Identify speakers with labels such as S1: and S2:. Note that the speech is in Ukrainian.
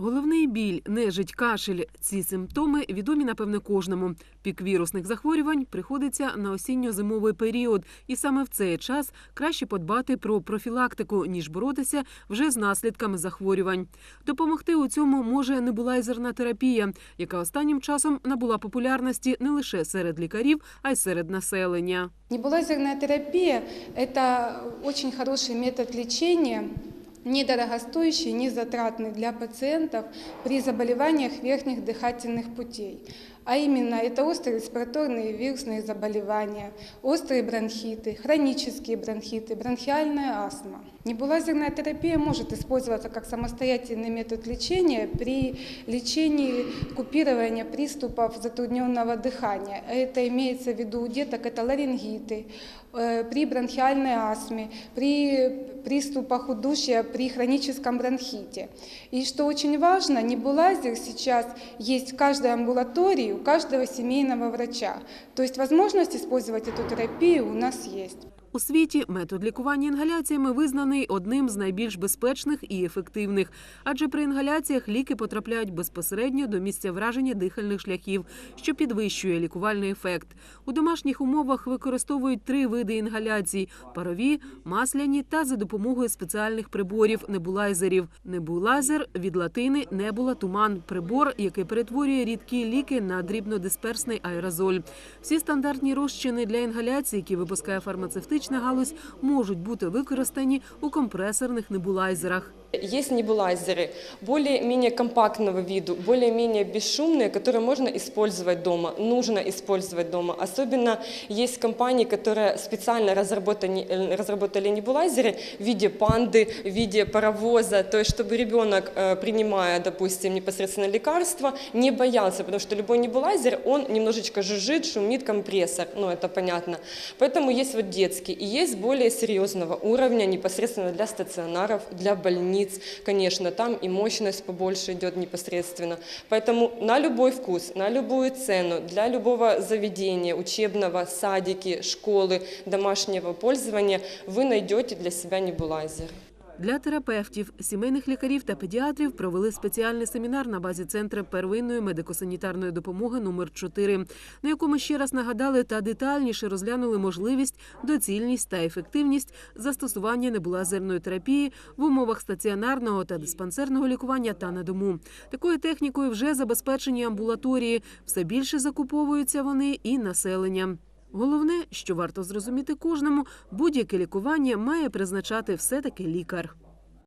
S1: Головний біль, нежить, кашель – ці симптоми відомі, напевне, кожному. Пік вірусних захворювань приходиться на осінньо-зимовий період, і саме в цей час краще подбати про профілактику, ніж боротися вже з наслідками захворювань. Допомогти у цьому може небулайзерна терапія, яка останнім часом набула популярності не лише серед лікарів, а й серед населення.
S2: Небулайзерная терапия – это очень хороший метод лечения, недорогостоящий, незатратный для пациентов при заболеваниях верхних дыхательных путей. А именно это острые респираторные вирусные заболевания, острые бронхиты, хронические бронхиты, бронхиальная астма. Небулайзерная терапия может использоваться как самостоятельный метод лечения при лечении купирования приступов затрудненного дыхания. Это имеется в виду у деток, это ларингиты, э, при бронхиальной астме, при приступах удушья, при хроническом бронхите. И что очень важно, небулайзер сейчас есть в каждой амбулатории, у каждого семейного врача. То есть возможность использовать эту терапию у нас есть.
S1: У світі метод лікування інгаляціями визнаний одним з найбільш безпечних і ефективних, адже при інгаляціях ліки потрапляють безпосередньо до місця враження дихальних шляхів, що підвищує лікувальний ефект. У домашніх умовах використовують три види інгаляцій: парові, масляні та за допомогою спеціальних приборів небулайзерів. Небулайзер від латини небула туман прибор, який перетворює рідкі ліки на дрібнодисперсний аерозоль. Всі стандартні розчини для інгаляції, які випускає фармацевтична галузь, можуть бути використані у компресорних небулайзерах.
S3: Есть небулайзеры более-менее компактного виду, более-менее бесшумные, которые можно использовать дома, нужно использовать дома. Особенно есть компании, которые специально разработали, э, разработали небулайзеры в виде панды, в виде паровоза, то есть чтобы ребенок, э, принимая, допустим, непосредственно лекарство, не боялся, потому что любой небулайзер, он немножечко жужжит, шумит компрессор, ну это понятно. Поэтому есть вот детский и есть более серьезного уровня непосредственно для стационаров, для больниц, конечно, там и мощность побольше идет непосредственно. Поэтому на любой вкус, на любую цену, для любого заведения, учебного, садики, школы, домашнего пользования вы найдете для себя небулайзер.
S1: Для терапевтів, сімейних лікарів та педіатрів провели спеціальний семінар на базі центру первинної медико-санітарної допомоги номер 4 на якому ще раз нагадали та детальніше розглянули можливість, доцільність та ефективність застосування небулазерної терапії в умовах стаціонарного та диспансерного лікування та на дому. Такою технікою вже забезпечені амбулаторії. Все більше закуповуються вони і населенням. Головне, що варто зрозуміти кожному, будь-яке лікування має призначати все-таки лікар.